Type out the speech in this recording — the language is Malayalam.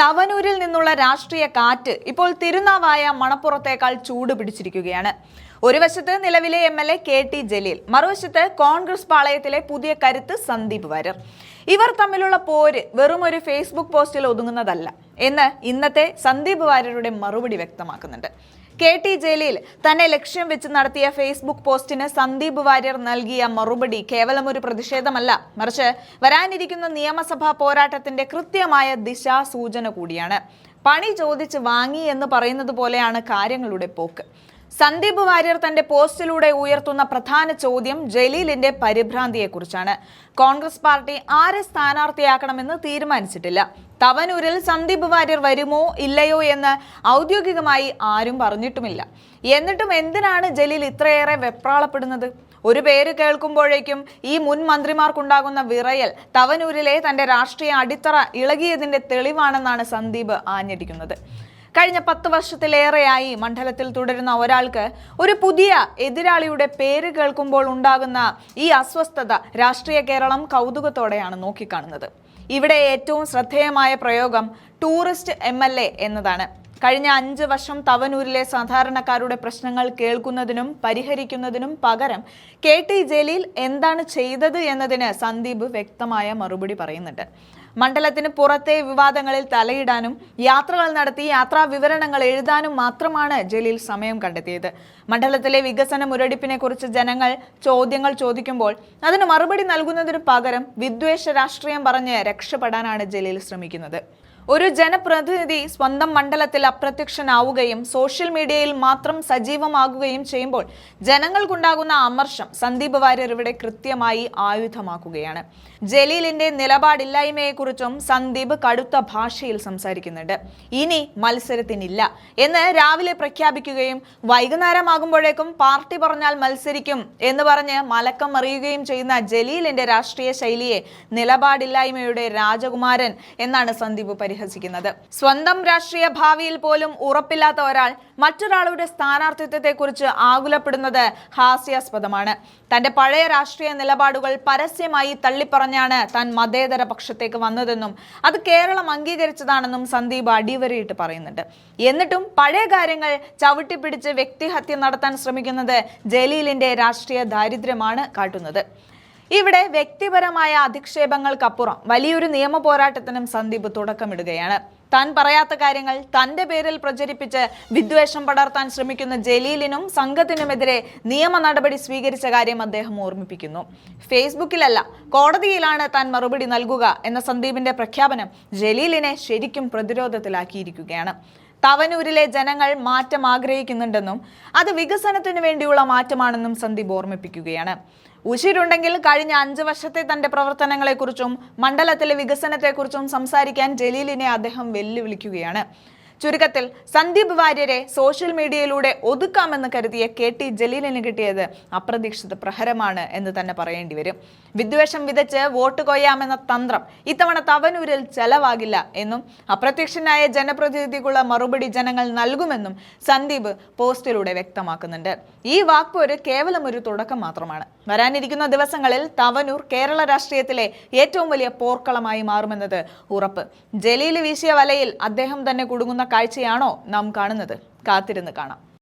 തവനൂരിൽ നിന്നുള്ള രാഷ്ട്രീയ കാറ്റ് ഇപ്പോൾ തിരുനാവായ മണപ്പുറത്തേക്കാൾ ചൂട് പിടിച്ചിരിക്കുകയാണ്. ഒരു വശത്ത് നിലവിലെ M L A K T Jaleel മറുവശത്ത് കോൺഗ്രസ് പാളയത്തിലെ പുതിയ കരുത്ത് സന്ദീപ് വാര്യർ. ഇവർ തമ്മിലുള്ള പോര് വെറും ഒരു ഫേസ്ബുക്ക് പോസ്റ്റിൽ ഒതുങ്ങുന്നതല്ല എന്ന് ഇന്നത്തെ സന്ദീപ് വാര്യരുടെ മറുപടി വ്യക്തമാക്കുന്നുണ്ട്. കെ ടി ജലീൽ തന്നെ ലക്ഷ്യം വെച്ച് നടത്തിയ ഫേസ്ബുക്ക് പോസ്റ്റിന് സന്ദീപ് വാര്യർ നൽകിയ മറുപടി കേവലം ഒരു പ്രതിഷേധമല്ല. മറിച്ച് വരാനിരിക്കുന്ന നിയമസഭാ പോരാട്ടത്തിന്റെ കൃത്യമായ ദിശാസൂചന കൂടിയാണ്. പണി ചോദിച്ച് വാങ്ങി എന്ന് പറയുന്നത് പോലെയാണ് കാര്യങ്ങളുടെ പോക്ക്. സന്ദീപ് വാര്യർ തന്റെ പോസ്റ്റിലൂടെ ഉയർത്തുന്ന പ്രധാന ചോദ്യം ജലീലിന്റെ പരിഭ്രാന്തിയെക്കുറിച്ചാണ്. കോൺഗ്രസ് പാർട്ടി ആരെ സ്ഥാനാർത്ഥിയാക്കണമെന്ന് തീരുമാനിച്ചിട്ടില്ല. തവനൂരിൽ സന്ദീപ് വാര്യർ വരുമോ ഇല്ലയോ എന്ന് ഔദ്യോഗികമായി ആരും പറഞ്ഞിട്ടുമില്ല. എന്നിട്ടും എന്തിനാണ് ജലീൽ ഇത്രയേറെ വെപ്രാളപ്പെടുന്നത്? ഒരു പേര് കേൾക്കുമ്പോഴേക്കും ഈ മുൻ മന്ത്രിമാർക്കുണ്ടാകുന്ന വിറയൽ തവനൂരിലെ തന്റെ രാഷ്ട്രീയ അടിത്തറ ഇളകിയതിന്റെ തെളിവാണെന്നാണ് സന്ദീപ് ആഞ്ഞടിക്കുന്നത്. കഴിഞ്ഞ പത്ത് വർഷത്തിലേറെയായി മണ്ഡലത്തിൽ തുടരുന്ന ഒരാൾക്ക് ഒരു പുതിയ എതിരാളിയുടെ പേര് കേൾക്കുമ്പോൾ ഉണ്ടാകുന്ന ഈ അസ്വസ്ഥത രാഷ്ട്രീയ കേരളം കൗതുകത്തോടെയാണ് നോക്കിക്കാണുന്നത്. ഇവിടെ ഏറ്റവും ശ്രദ്ധേയമായ പ്രയോഗം ടൂറിസ്റ്റ് എം എന്നതാണ്. കഴിഞ്ഞ അഞ്ച് വർഷം തവനൂരിലെ സാധാരണക്കാരുടെ പ്രശ്നങ്ങൾ കേൾക്കുന്നതിനും പരിഹരിക്കുന്നതിനും പകരം കെ ടി ജലീൽ എന്താണ് ചെയ്തത് എന്നതിന് സന്ദീപ് വ്യക്തമായ മറുപടി പറയുന്നുണ്ട്. മണ്ഡലത്തിന് പുറത്തെ വിവാദങ്ങളിൽ തലയിടാനും യാത്രകൾ നടത്തി യാത്രാ വിവരണങ്ങൾ എഴുതാനും മാത്രമാണ് ജലീൽ സമയം കണ്ടെത്തിയത്. മണ്ഡലത്തിലെ വികസന മുരടിപ്പിനെ കുറിച്ച് ജനങ്ങൾ ചോദ്യങ്ങൾ ചോദിക്കുമ്പോൾ അതിന് മറുപടി നൽകുന്നതിനു പകരം വിദ്വേഷ രാഷ്ട്രീയം പറഞ്ഞ് രക്ഷപ്പെടാനാണ് ജലീൽ ശ്രമിക്കുന്നത്. ഒരു ജനപ്രതിനിധി സ്വന്തം മണ്ഡലത്തിൽ അപ്രത്യക്ഷനാവുകയും സോഷ്യൽ മീഡിയയിൽ മാത്രം സജീവമാകുകയും ചെയ്യുമ്പോൾ ജനങ്ങൾക്കുണ്ടാകുന്ന അമർഷം സന്ദീപ് വാര്യർ ഇവിടെ കൃത്യമായി ആയുധമാക്കുകയാണ്. ജലീലിന്റെ നിലപാടില്ലായ്മയെക്കുറിച്ചും സന്ദീപ് കടുത്ത ഭാഷയിൽ സംസാരിക്കുന്നുണ്ട്. ഇനി മത്സരത്തിനില്ല എന്ന് രാവിലെ പ്രഖ്യാപിക്കുകയും വൈകുന്നേരമാകുമ്പോഴേക്കും പാർട്ടി പറഞ്ഞാൽ മത്സരിക്കും എന്ന് പറഞ്ഞ് മലക്കം അറിയുകയും ചെയ്യുന്ന ജലീലിന്റെ രാഷ്ട്രീയ ശൈലിയെ നിലപാടില്ലായ്മയുടെ രാജകുമാരൻ എന്നാണ് സന്ദീപ് പരിഹസിക്കുന്നത്. സ്വന്തം രാഷ്ട്രീയ ഭാവിയിൽ പോലും ഉറപ്പില്ലാത്ത ഒരാൾ മറ്റൊരാളുടെ സ്ഥാനാർത്ഥിത്വത്തെക്കുറിച്ച് ആകുലപ്പെടുന്നത് ഹാസ്യാസ്പദമാണ്. തന്റെ പഴയ രാഷ്ട്രീയ നിലപാടുകൾ പരസ്യമായി തള്ളിപ്പറഞ്ഞാണ് താൻ മതേതര പക്ഷത്തേക്ക് വന്നതെന്നും അത് കേരളം അംഗീകരിച്ചതാണെന്നും സന്ദീപ് അടിവരയിട്ട് പറയുന്നുണ്ട്. എന്നിട്ടും പഴയ കാര്യങ്ങൾ ചവിട്ടിപ്പിടിച്ച് വ്യക്തിഹത്യ നടത്താൻ ശ്രമിക്കുന്നത് ജലീലിന്റെ രാഷ്ട്രീയ ദാരിദ്ര്യമാണ് കാട്ടുന്നത്. ഇവിടെ വ്യക്തിപരമായ അധിക്ഷേപങ്ങൾക്കപ്പുറം വലിയൊരു നിയമ പോരാട്ടത്തിനും സന്ദീപ് തുടക്കമിടുകയാണ്. താൻ പറയാത്ത കാര്യങ്ങൾ തന്റെ പേരിൽ പ്രചരിപ്പിച്ച് വിദ്വേഷം പടർത്താൻ ശ്രമിക്കുന്ന ജലീലിനും സംഘത്തിനുമെതിരെ നിയമ നടപടി സ്വീകരിച്ച കാര്യം അദ്ദേഹം ഓർമ്മിപ്പിക്കുന്നു. ഫേസ്ബുക്കിലല്ല കോടതിയിലാണ് താൻ മറുപടി നൽകുക എന്ന സന്ദീപിന്റെ പ്രഖ്യാപനം ജലീലിനെ ശരിക്കും പ്രതിരോധത്തിലാക്കിയിരിക്കുകയാണ്. തവനൂരിലെ ജനങ്ങൾ മാറ്റം ആഗ്രഹിക്കുന്നുണ്ടെന്നും അത് വികസനത്തിനു വേണ്ടിയുള്ള മാറ്റമാണെന്നും സന്ദീപ് ഓർമ്മിപ്പിക്കുകയാണ്. ഉശിരുണ്ടെങ്കിൽ കഴിഞ്ഞ അഞ്ച് വർഷത്തെ തന്റെ പ്രവർത്തനങ്ങളെക്കുറിച്ചും മണ്ഡലത്തിലെ വികസനത്തെക്കുറിച്ചും സംസാരിക്കാൻ ജലീലിനെ അദ്ദേഹം വെല്ലുവിളിക്കുകയാണ്. ചുരുക്കത്തിൽ സന്ദീപ് വാര്യരെ സോഷ്യൽ മീഡിയയിലൂടെ ഒതുക്കാമെന്ന് കരുതിയ കെ ടി ജലീലിന് കിട്ടിയത് അപ്രതീക്ഷിത പ്രഹരമാണ് എന്ന് തന്നെ പറയേണ്ടി വരും. വിദ്വേഷം വിതച്ച് വോട്ട് കൊയ്യാമെന്ന തന്ത്രം ഇത്തവണ തവനൂരിൽ ചെലവാകില്ല എന്നും അപ്രത്യക്ഷനായ ജനപ്രതിനിധിക്കുള്ള മറുപടി ജനങ്ങൾ നൽകുമെന്നും സന്ദീപ് പോസ്റ്റിലൂടെ വ്യക്തമാക്കുന്നുണ്ട്. ഈ വാക്പോര് കേവലം ഒരു തുടക്കം മാത്രമാണ്. വരാനിരിക്കുന്ന ദിവസങ്ങളിൽ തവനൂർ കേരള രാഷ്ട്രീയത്തിലെ ഏറ്റവും വലിയ പോർക്കളമായി മാറുമെന്നത് ഉറപ്പ്. ജലീൽ വീശിയ വലയിൽ അദ്ദേഹം തന്നെ കുടുങ്ങുന്ന കാഴ്ചയാണോ നാം കാണുന്നത്? കാത്തിരുന്ന് കാണാം.